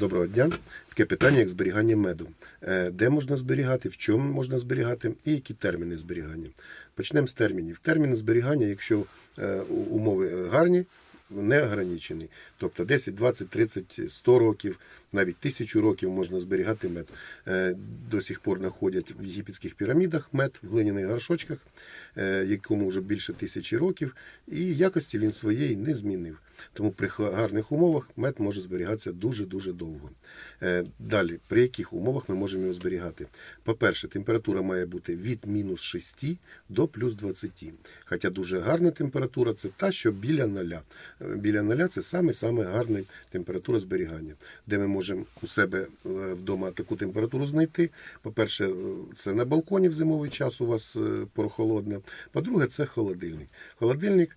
Доброго дня. Таке питання, як зберігання меду. Е, Де можна зберігати, в чому можна зберігати і які терміни зберігання. Почнемо з термінів. Терміни зберігання, якщо е, умови гарні, не ограничений. Тобто 10, 20, 30, 100 років, навіть тисячу років можна зберігати мед. Е, До сих пор знаходять в єгипетських пірамідах мед в глиняних горшочках, е, якому вже більше тисячі років, і якості він своєї не змінив. Тому при гарних умовах мед може зберігатися дуже-дуже довго. Е, Далі, при яких умовах ми можемо його зберігати? По-перше, температура має бути від мінус 6 до плюс 20. Хоча дуже гарна температура це та, що біля ноля. Біля ноля це саме-саме гарна температура зберігання, де ми можемо у себе е, вдома таку температуру знайти. По-перше, е, це на балконі в зимовий час у вас е, прохолодне. По-друге, це холодильник. Холодильник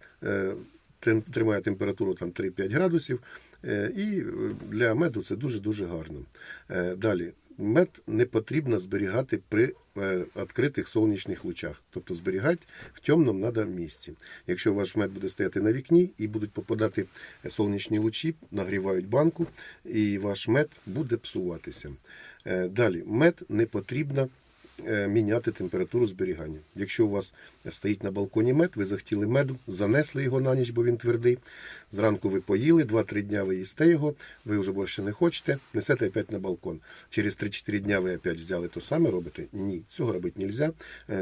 тримає температуру там 3-5 градусів, і для меду це дуже-дуже гарно. Далі. Мед не потрібно зберігати при е, відкритих сонячних лучах, тобто зберігати в темному треба місці. Якщо ваш мед буде стояти на вікні і будуть попадати сонячні лучі, нагрівають банку, і ваш мед буде псуватися. Е, Далі, мед не потрібно е, міняти температуру зберігання. Якщо у вас стоїть на балконі мед, ви захотіли меду, занесли його на ніч, бо він твердий. Зранку ви поїли, 2-3 дня ви їсте його, ви вже більше не хочете, несете опять на балкон. Через 3-4 дня ви опять взяли то саме робите? Ні, цього робити не можна,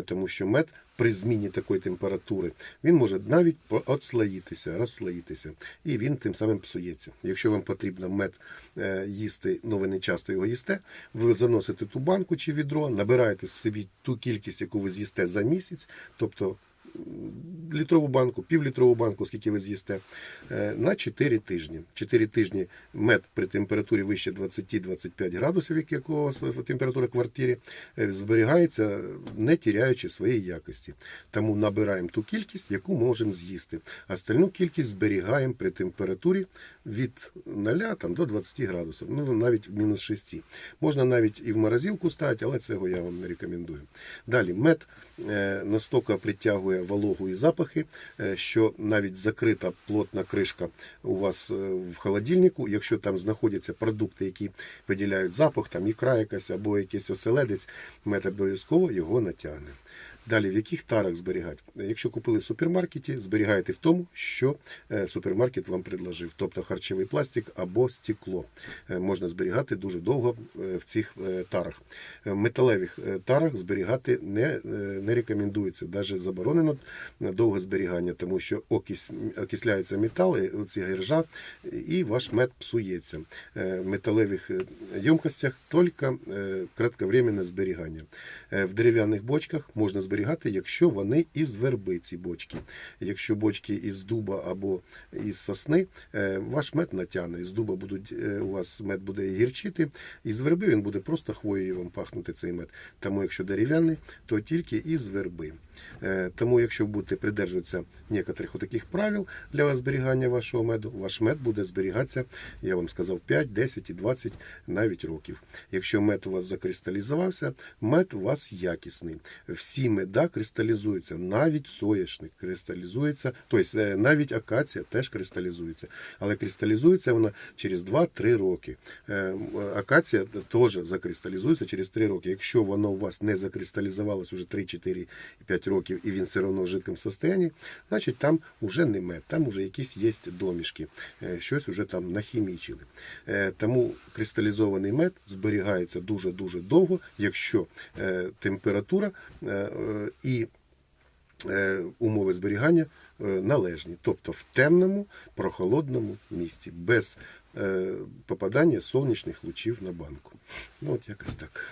тому що мед при зміні такої температури він може навіть отслоїтися, розслоїтися, і він тим самим псується. Якщо вам потрібно мед е, їсти, ну ви не часто його їсте, ви заносите ту банку чи відро, набираєте собі ту кількість, яку ви з'їсте за місяць, тобто літрову банку, півлітрову банку, скільки ви з'їсте, е, на 4 тижні. 4 тижні мед при температурі вище 20-25 градусів, як як у вас температура квартирі, е, зберігається, не тіряючи своєї якості. Тому набираємо ту кількість, яку можемо з'їсти. Остальну кількість зберігаємо при температурі від 0 там, до 20 градусів, ну навіть мінус 6. Можна навіть і в морозилку ставити, але цього я вам не рекомендую. Далі мед е, настільки притягує вологу і запахи, е, що навіть закрита плотна кришка у вас е, в холодильнику, якщо там знаходяться продукти, які виділяють запах, там ікра якась або якийсь оселедець, мед обов'язково його натягне. Далі, в яких тарах зберігати? Якщо купили в супермаркеті, зберігаєте в тому, що е, супермаркет вам предложив, тобто харчовий пластик або стекло. Е, Можна зберігати дуже довго е, в цих тарах. В металевих тарах зберігати не, не рекомендується, навіть заборонено довге зберігання, тому що окись, окисляється метал, оці гержа, і ваш мед псується. В металевих ємкостях тільки кратковременне зберігання. В дерев'яних бочках можна зберігати, якщо вони із верби ці бочки. Якщо бочки із дуба або із сосни, е, ваш мед натягне. З дуба будуть, е, у вас мед буде гірчити, із верби він буде просто хвоєю вам пахнути цей мед. Тому якщо дерев'яний, то тільки із верби. Е, Тому, якщо будете придержуватися некоторих таких правил для зберігання вашого меду, ваш мед буде зберігатися, я вам сказав, 5, 10 і 20 навіть років. Якщо мед у вас закристалізувався, мед у вас якісний. Всі меда кристалізуються, навіть соняшник кристалізується, тобто е, навіть акація теж кристалізується. Але кристалізується вона через 2-3 роки. Е, Акація теж закристалізується через 3 роки. Якщо воно у вас не закристалізувалося вже 3, 4, 5 років і він все одно в жидкому стані, значить там вже не мед, там вже якісь є домішки, е, щось вже там нахімічили. Тому кристалізований мед зберігається дуже-дуже довго, якщо температура і е, умови зберігання е, належні, тобто в темному, прохолодному місці, без е, попадання сонячних лучів на банку. Ну, от якось так.